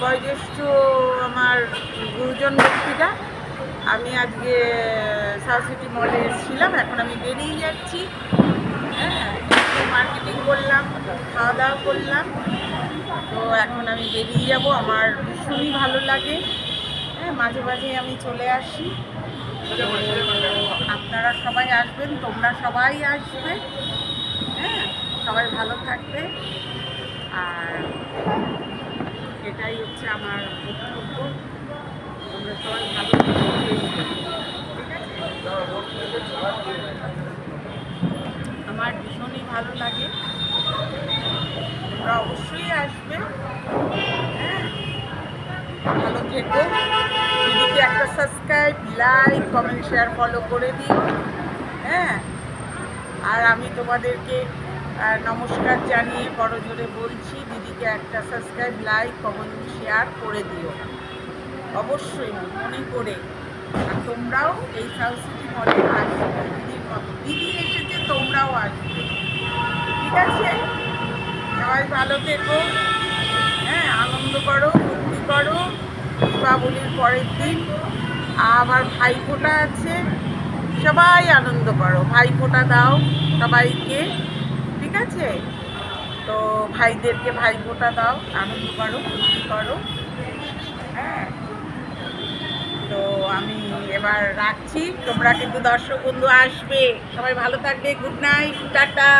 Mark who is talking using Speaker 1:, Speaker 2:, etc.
Speaker 1: বয়োজ্যেষ্ঠ আমার গুরুজন ব্যক্তিরা, আমি আজকে সাউথ মলে এসেছিলাম, এখন আমি বেরিয়ে যাচ্ছি। হ্যাঁ মার্কেটিং করলাম, খাওয়া দাওয়া করলাম। তো এখন আমি বেরিয়ে যাব, আমার ভীষণই ভালো লাগে। হ্যাঁ মাঝে মাঝে আমি চলে আসি। আপনারা সবাই আসবেন, তোমরা সবাই আসবে। হ্যাঁ সবাই ভালো থাকবে। আর এটাই হচ্ছে আমার বক্তব্য। সবাই ভালো? আমার ভীষণই ভালো লাগে। তোমরা অবশ্যই আসবে। হ্যাঁ? ভালো থেকো। দিদিকে একটা subscribe like comment share follow করে দিও। হ্যাঁ? আর আমি তোমাদেরকে নমস্কার জানিয়ে বড় জোরে বলছি, দিদিকে একটা সাবস্ক্রাইব লাইক কমেন্ট শেয়ার করে দিও। অবশ্যই মনে করে। আর তোমরাও এই সাউথ সিটি মলে আসবে। দিদির দিদি এসেছে, তোমরাও আসবে। ঠিক আছে? সবাই ভালো থেকো। হ্যাঁ আনন্দ করো, ফুর্তি করো। দীপাবলির পরের দিন আবার ভাইফোঁটা আছে। সবাই আনন্দ করো। ভাইফোঁটা দাও সবাইকে। ঠিক আছে? তো ভাইদেরকে ভাই গোটা দাও আনন্দ করো খুশি করো হ্যাঁ। তো আমি এবার রাখছি। তোমরা কিন্তু দর্শক বন্ধু আসবে। সবাই ভালো থাকবে। Good night. টাটা।